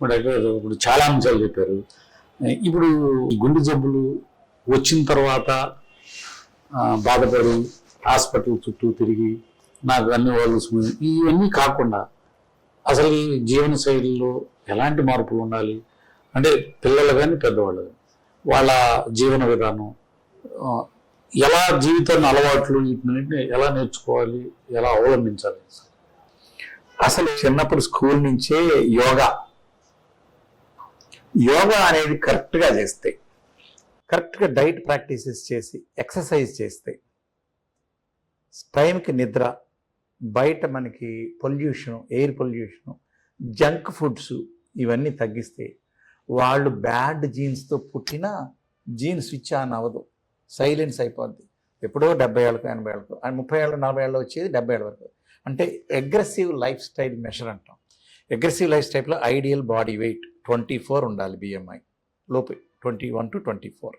ఇప్పుడు చాలా అంశాలు చెప్పారు. ఇప్పుడు గుండె జబ్బులు వచ్చిన తర్వాత బాధపడి హాస్పిటల్ చుట్టూ తిరిగి నాకు అన్ని వాళ్ళు ఇవన్నీ కాకుండా అసలు ఈ జీవన శైలిలో ఎలాంటి మార్పులు ఉండాలి? అంటే పిల్లలు కానీ పెద్దవాళ్ళు కానీ వాళ్ళ జీవన విధానం ఎలా జీవితాన్ని అలవాట్లు వీటిని ఎలా నేర్చుకోవాలి? ఎలా అవలంబించాలి? అసలు చిన్నప్పుడు స్కూల్ నుంచే యోగా యోగా అనేది కరెక్ట్గా చేస్తే కరెక్ట్గా డైట్ ప్రాక్టీసెస్ చేసి ఎక్సర్సైజ్ చేస్తే టైంకి నిద్ర బయట మనకి pollution air pollution junk foods ఇవన్నీ తగ్గిస్తే వాళ్ళు బ్యాడ్ జీన్స్తో పుట్టిన జీన్ స్విచ్ ఆన్ అవ్వదు. సైలెన్స్ అయిపోద్ది. ఎప్పుడో డెబ్బై ఏళ్ళకు ఎనభై ఏళ్ళకు అండ్ ముప్పై ఏళ్ళు నలభై ఏళ్ళు వచ్చేది డెబ్బై ఏళ్ళ వరకు. అంటే అగ్రెసివ్ లైఫ్ స్టైల్ మెషర్ అంటాం. అగ్రెసివ్ లైఫ్ స్టైల్లో ideal body weight. Twenty four ఉండాలి బిఎంఐ లోపు twenty one to twenty four.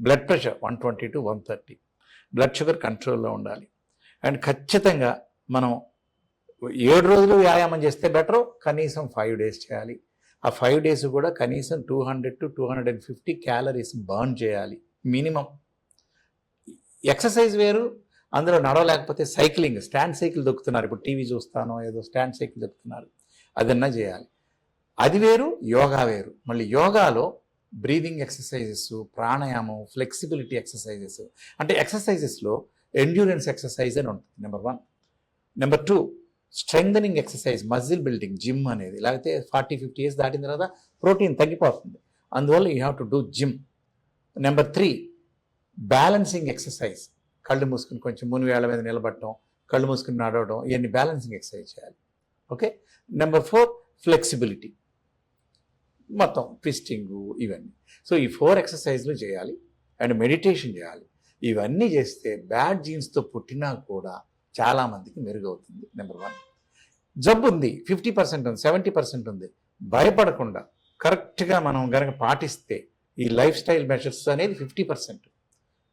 Blood pressure one twenty to one thirty. Blood sugar కంట్రోల్లో ఉండాలి. అండ్ ఖచ్చితంగా మనం ఏడు రోజులు వ్యాయామం చేస్తే బెటర్ కనీసం ఫైవ్ డేస్ చేయాలి. ఆ ఫైవ్ డేస్ కూడా కనీసం two hundred to two hundred and fifty calories burn చేయాలి మినిమం. ఎక్సర్సైజ్ వేరు అందులో నడవలేకపోతే సైక్లింగ్ స్టాండ్ సైకిల్ దొక్కుతున్నారు. ఇప్పుడు టీవీ చూస్తానో ఏదో స్టాండ్ సైకిల్ దొక్కుతున్నారు. అదన్నా చేయాలి. అది వేరు యోగా వేరు. మళ్ళీ యోగాలో breathing exercises pranayama flexibility exercises. అంటే ఎక్సర్సైజెస్లో ఎండ్యూరెన్స్ ఎక్సర్సైజ్ అని ఉంటుంది number one number two strength exercise muscle building gym అనేది. లేకపోతే ఫార్టీ ఫిఫ్టీ ఇయర్స్ దాటిన తర్వాత ప్రోటీన్ తగ్గిపోతుంది. అందువల్ల you have to do gym number three balancing exercise కళ్ళు మూసుకుని కొంచెం మునివేళ్ళ మీద నిలబడటం కళ్ళు మూసుకుని నడవడం ఇవన్నీ బ్యాలెన్సింగ్ ఎక్సర్సైజ్ చేయాలి. ఓకే నెంబర్ ఫోర్ ఫ్లెక్సిబిలిటీ మొత్తం ట్విస్టింగ్ ఇవన్నీ. సో ఈ ఫోర్ ఎక్సర్సైజ్లు చేయాలి. అండ్ మెడిటేషన్ చేయాలి. ఇవన్నీ చేస్తే బ్యాడ్ జీన్స్తో పుట్టినా కూడా చాలామందికి మెరుగవుతుంది నెంబర్ వన్ జబ్బు ఉంది ఫిఫ్టీ పర్సెంట్ ఉంది సెవెంటీ పర్సెంట్ ఉంది. భయపడకుండా కరెక్ట్గా మనం కనుక పాటిస్తే ఈ లైఫ్ స్టైల్ మెషర్స్ అనేది ఫిఫ్టీ పర్సెంట్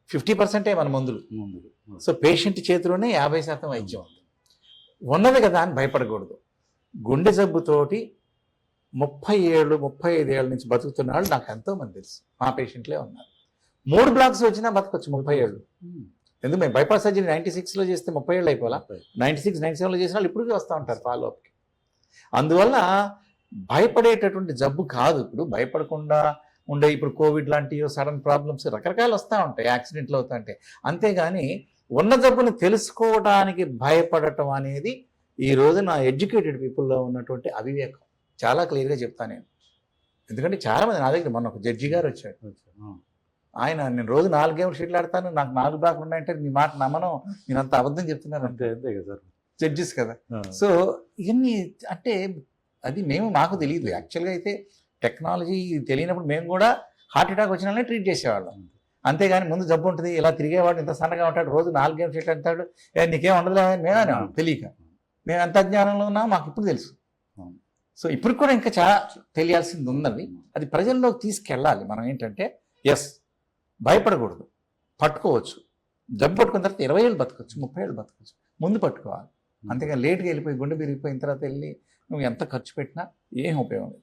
ఫిఫ్టీ పర్సెంటే మన మందులు. సో పేషెంట్ చేతిలోనే యాభై శాతం వైద్యం ఉంది. ఉన్నది కదా అని భయపడకూడదు. గుండె జబ్బుతోటి ముప్పై ఏళ్ళు ముప్పై ఐదు ఏళ్ళ నుంచి బతుకుతున్న వాళ్ళు నాకు ఎంతో మంది తెలుసు. మా పేషెంట్లే ఉన్నారు. మూడు బ్లాక్స్ వచ్చినా బతకొచ్చు ముప్పై ఏళ్ళు. ఎందుకు? మేము బైపాస్ సర్జరీ నైంటీ సిక్స్లో చేస్తే ముప్పై ఏళ్ళు అయిపోలా నైంటీ సిక్స్ నైంటీ సెవెన్లో చేసిన వాళ్ళు ఇప్పుడు వస్తూ ఉంటారు ఫాలో అప్కి అందువల్ల భయపడేటటువంటి జబ్బు కాదు ఇప్పుడు. భయపడకుండా ఉండే ఇప్పుడు కోవిడ్ లాంటివి సడన్ ప్రాబ్లమ్స్ రకరకాలు వస్తూ ఉంటాయి యాక్సిడెంట్లు అవుతూ ఉంటాయి. అంతేగాని ఉన్న జబ్బుని తెలుసుకోవడానికి భయపడటం అనేది ఈ రోజు నా ఎడ్యుకేటెడ్ పీపుల్లో ఉన్నటువంటి అవివేకం. చాలా క్లియర్గా చెప్తాను నేను. ఎందుకంటే చాలామంది నా దగ్గర మొన్న ఒక జడ్జి గారు వచ్చాడు ఆయన నేను రోజు నాలుగు గేమ్స్ షీట్లు ఆడతాను నాకు నాలుగు బ్లాక్లు ఉన్నాయంటే మీ మాట నమ్మను నేను అంత అబద్ధం చెప్తున్నాను. అంతే అంతే కదా సార్. జడ్జెస్ కదా. సో ఇవన్నీ అంటే అది మేము మాకు తెలియదు. యాక్చువల్గా అయితే టెక్నాలజీ తెలియనప్పుడు మేము కూడా హార్ట్ అటాక్ వచ్చిన వాళ్ళని ట్రీట్ చేసేవాళ్ళం. అంతేగాని ముందు జబ్బు ఉంటుంది ఇలా తిరిగేవాడు ఇంత సన్నగా ఉంటాడు రోజు నాలుగు గేమ్స్ ఎట్లా అంటాడు నీకేం ఉండదులే అని మేము తెలియక. మేము ఎంత అజ్ఞానంలో ఉన్నా మాకు ఇప్పుడు తెలుసు. సో ఇప్పుడు కూడా ఇంకా చాలా తెలియాల్సింది ఉందని అది ప్రజల్లోకి తీసుకెళ్ళాలి. మనం ఏంటంటే ఎస్ భయపడకూడదు. పట్టుకోవచ్చు. జబ్బు పట్టుకున్న తర్వాత ఇరవై ఏళ్ళు బతకచ్చు ముప్పై ఏళ్ళు బతకచ్చు. ముందు పట్టుకోవాలి. అంతేగా లేట్గా వెళ్ళిపోయి గుండె విరిగిపోయిన తర్వాత వెళ్ళి నువ్వు ఎంత ఖర్చు పెట్టినా ఏం ఉపయోగం లేదు.